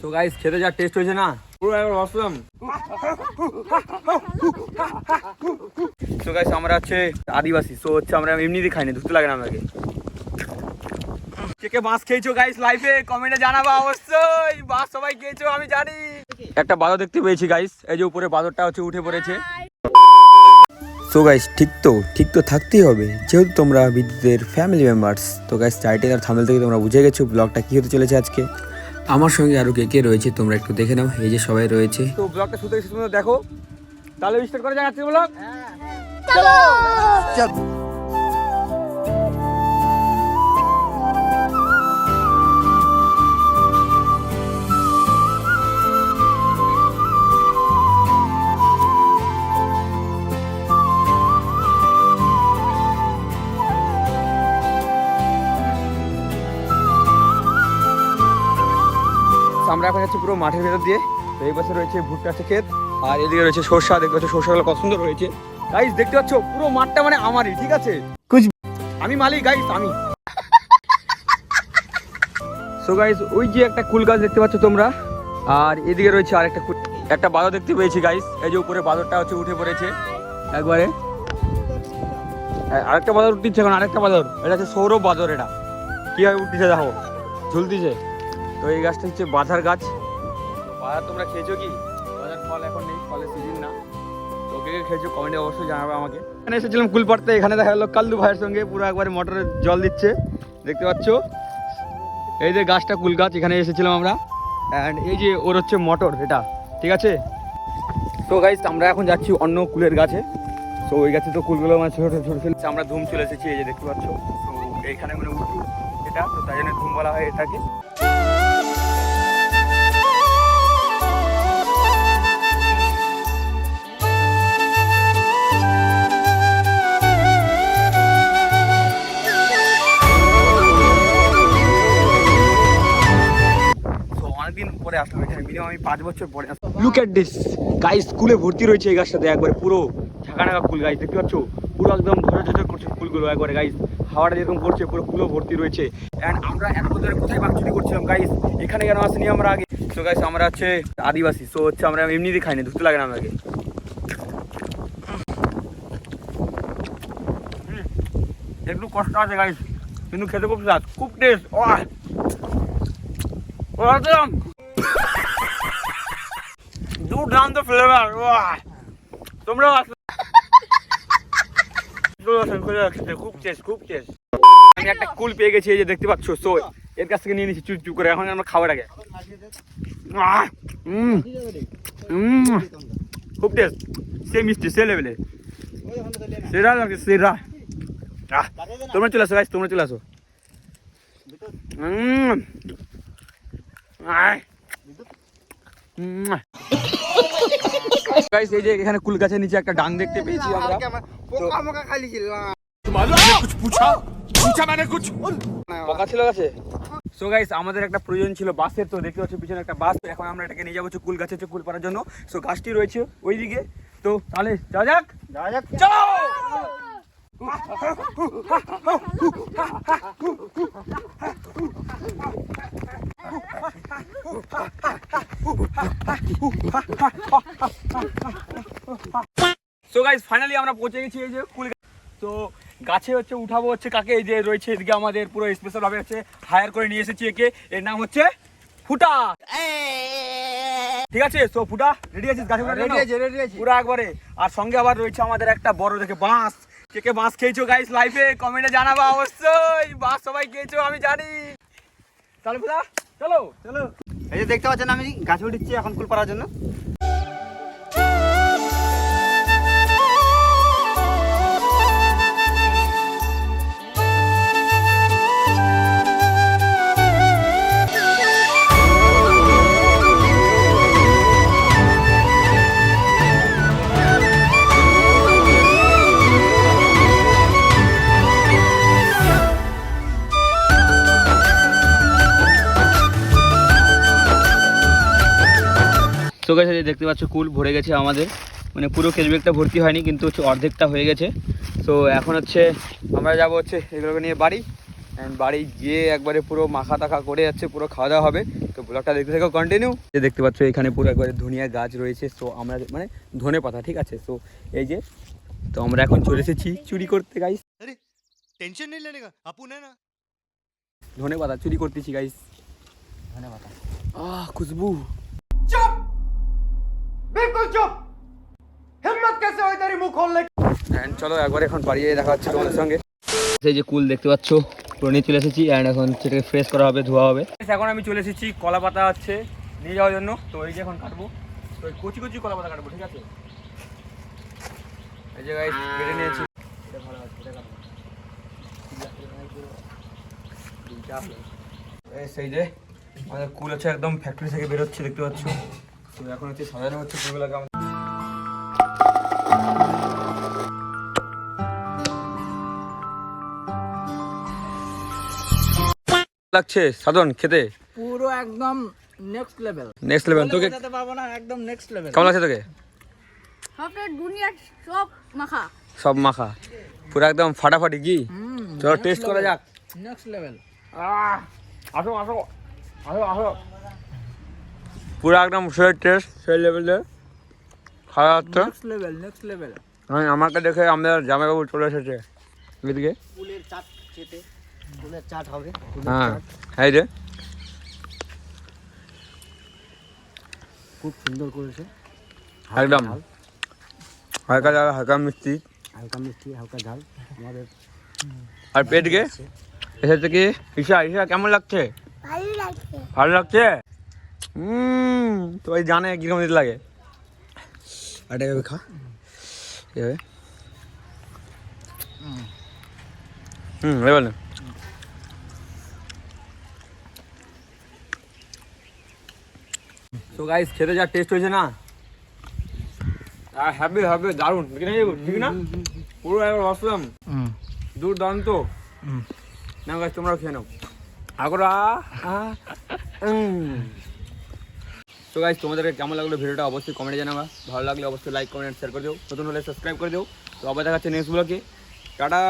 তো গাইস খেতে যা টেস্ট হয়েছে না? পুরো একবার অসম তো গাইস আমরা হচ্ছে আদিবাসী সো হচ্ছে আমরা এমনিতে খাই না ধুতে লাগে না আমাকে। কে কে মাছ খেয়েছো গাইস লাইফে কমেন্টে জানাবা অবশ্যই। মাছ সবাই খেয়েছো, আমি জানি। একটা বাদর দেখতে পেয়েছি গাইস এই যে উপরে বাদরটা হচ্ছে উঠে পড়েছে। সো গাইস ঠিক তো ঠিক তো থাকতেই হবে। যেহেতু তোমরা বিদ্যুতের ফ্যামিলি মেম্বার্স তো গাইস টাইটেল আর থামেল থেকে তোমরা বুঝে গেছো ব্লগটা কি হতে চলেছে আজকে। আমার সঙ্গে আরও কে কে রয়েছে তোমরা একটু দেখে নাও। এই যে সবাই রয়েছে। তো ব্লগটা শুধু দেখো। তাহলে স্টার্ট করা যাক আজকে ব্লগ তো আমরা এখন যাচ্ছি পুরো মাঠের ভেতর দিয়ে। তো এই পাশে রয়েছে ভুট্টা আছে ক্ষেত আর এদিকে রয়েছে সর্ষা দেখতে পাচ্ছ সর্ষাগুলো কত সুন্দর রয়েছে গাইস দেখতে পাচ্ছ পুরো মাঠটা মানে আমারই ঠিক আছে? আমি মালিক গাইস আমি। সো গাইস ওই যে একটা কুল গাছ দেখতে পাচ্ছ তোমরা আর এদিকে রয়েছে আরেকটা কুল। একটা বাদর দেখতে পেয়েছি গাইস এই যে উপরে বাদরটা হচ্ছে উঠে পড়েছে। একবারে। আরেকটা বাদর উঠতেছে এখন আরেকটা বাদর। এটা হচ্ছে সৌরভ বাদর এটা। কীভাবে উঠতেছে দেখো? ঝুলতিছে। তো এই গাছটা হচ্ছে বাঁধার গাছ। বাঁধার তোমরা খেয়েছো কি? বাঁধার ফল এখন নেই, ফলের সিজন না। তো কে কে খেয়েছো? অবশ্যই জানাবে আমাকে। এসেছিলাম এখানে দেখা ভাইয়ের সঙ্গে, পুরো একবারে জল দিচ্ছে। দেখতে পাচ্ছ? এই যে গাছটা কুল গাছ, এখানে এসেছিলাম আমরা। এই যে ওর হচ্ছে মোটর ঠিক আছে? তো আমরা এখন যাচ্ছি অন্য কুলের গাছে। তো ওই গাছে তো কুলগুলো মানে ছোটো ছোটো। আমরা ধুম চলে এসেছি, এই যে দেখতে পাচ্ছ? তো এইখানে মানে উঁচু, এটা। তো তাই জন্য ধুম বলা হয় এটাকে। মিনিমাম আমি পাঁচ বছর পরে লুক অ্যাট দিস গাইস স্কুলে ভর্তি রয়েছে এই গাছটাতে, একবারে পুরো ঝাঁকা ঢাকা ফুল গাছ দেখতে পাচ্ছ? পুরো একদম ঝরঝর করছে ফুলগুলো একবারে গাইস হাওয়াটা যেরকম করছে পুরো ফুলও ভর্তি রয়েছে। অ্যান্ড আমরা এত ধরে কোথায় বাকচুরি করছিলাম গাইস এখানে কেন আসিনি আমরা আগে? তো গাইস আমরা হচ্ছে আদিবাসী সো হচ্ছে আমরা এমনিতে খাই না ধুতে লাগে না আমাকে। একটু কষ্ট আছে গাইস কিন্তু খেতে খুব স্বাদ, খুব টেস্ট ও ওরকম দুর্দান্ত ফ্লেভার তোমরাও আসলে খুব টেস্ট খুব টেস্ট আমি একটা কুল পেয়ে গেছি যে দেখতে পাচ্ছ সো এর কাছ থেকে নিয়ে নিচ্ছি চুপ চুপ করে। এখন আমরা খাবার আগে। খুব টেস্ট সে মিষ্টি সে লেভেলে তোমরা চলে আসো guys, তোমরা চলে আসো। উম, উম। এই যে এখানে কুল গাছের নিচে একটা ডাং দেখতে পেয়েছি আমরা। পোকা ছিল গাছে? সো গাইস আমাদের একটা প্রয়োজন ছিল বাসের তো দেখতে পাচ্ছ পিছনে একটা বাস। এখন আমরা এটাকে নিয়ে যাব কুল গাছে কুল পাড়ার জন্য। সো গাছটি রয়েছে ওইদিকে। তো তাহলে যাওয়া যাক। যাওয়া যাক। চলো সো গাইস ফাইনালি আমরা পৌঁছে গেছি এই যে কুল তো গাছে হচ্ছে উঠাবো হচ্ছে কাকে? এই যে রয়েছে এদিকে আমাদের পুরো স্পেশাল ভাবে হচ্ছে হায়ার করে নিয়ে এসেছি একে। এর নাম হচ্ছে ফুটা। ঠিক আছে? তো ফুটা রেডি আছিস? গাছে রেডি আছে রেডি আছে। পুরো একবারে। আর সঙ্গে আবার রয়েছে আমাদের একটা বড় দেখে বাঁশ। কে কে বাঁশ খেয়েছো গাইস লাইফে কমেন্টে জানাবা অবশ্যই। বাঁশ সবাই খেয়েছো আমি জানি। তাহলে ফুটা চলো। চলো। এই যে দেখতে পাচ্ছেন আমি গাছে উঠেছি এখন কুল পাড়ার জন্য। তো গেছে দেখতে পাচ্ছ কুল ভরে গেছে আমাদের। মানে পুরো কেচব্যাগটা ভর্তি হয়নি কিন্তু হচ্ছে অর্ধেকটা হয়ে গেছে। তো এখন হচ্ছে আমরা যাব হচ্ছে এগুলোকে নিয়ে বাড়ি। অ্যান্ড বাড়ি গিয়ে একবারে পুরো মাখা টাখা করে যাচ্ছে পুরো খাওয়া দাওয়া হবে। তো ব্লগটা দেখতে থাকো কন্টিনিউ যে দেখতে পাচ্ছ এখানে পুরো একবারে ধনিয়া গাছ রয়েছে। সো আমরা মানে ধনে পাতা ঠিক আছে? সো এই যে তো আমরা এখন চলে এসেছি চুরি করতে গাইস টেনশন নেই লেনে আপু না না। ধনে পাতা চুরি করতেছি গাইস ধনে পাতা। আহ খুশবু। চপ! And চলো একবার এখন বাড়িয়ে দেখা হচ্ছে তোমাদের সঙ্গে। সেই যে কুল দেখতে পাচ্ছ পুরো নিয়ে চলে এসেছি অ্যান্ড এখন সেটাকে ফ্রেশ করা হবে ধোয়া হবে। এখন আমি চলে এসেছি কলা পাতা হচ্ছে নিয়ে যাওয়ার জন্য। তো এই যে এখন কাটবো। তো এই কচি কচি কলা পাতা কাটবো ঠিক আছে? এই যে গাইস কেটে নিয়েছি। এটা ভালো আছে এটা কাটবো। এই সেই যে আমাদের কুল আছে একদম ফ্যাক্টরি থেকে বেরোচ্ছে দেখতে পাচ্ছ। তো এখন হচ্ছে সাজানো হচ্ছে কুলগুলোকে আমাদের লাগছে? সাধন খেতে? পুরো একদম নেক্সট লেভেল নেক্সট লেভেল তোকে যেতে পারব না একদম নেক্সট লেভেল কেমন লাগছে তোকে? দুনিয়ার সব মাখা। সব মাখা। পুরো একদম ফাটাফাটি কি? চলো টেস্ট করা যাক। নেক্সট লেভেল আসো আসো আসো আসো। পুরো একদম সেই টেস্ট সেই লেভেলে খাওয়া হচ্ছে। নেক্সট লেভেল নেক্সট লেভেল আমি আমাকে দেখে আমাদের জামাইবাবু চলে এসেছে। এদিকে। ফুলের চাট খেতে। ফুলের চাট হবে হ্যাঁ। এই যে। খুব সুন্দর করেছে। একদম। হালকা ঝাল হালকা মিষ্টি। হালকা মিষ্টি হালকা ঝাল। আমাদের আর পেটকে এসেছে কি? ঈশা ঈশা কেমন লাগছে। ভালো লাগছে? হুম তো ওই জানে কীরকম দিতে লাগে। আর এভাবে খা। এভাবে। হুম এবার না। তো গাইস খেতে যা টেস্ট হয়েছে না? আর হ্যাপি হ্যাপি দারুণ। ঠিক না ঠিক না? পুরো একবার অসম দুর্দান্ত। না গাছ তোমরাও খেয়ে নাও। আগরা। তো গাইজ তোমাদেরকে কেমন লাগল ভিডিওটা অবশ্যই কমেন্টে জানাবা। ভালো লাগলে অবশ্যই লাইক কমেন্ট শেয়ার করে দিও। নতুন হলে সাবস্ক্রাইব করে দিও। তো আবার দেখাচ্ছে নেক্সট ব্লগে টাটা!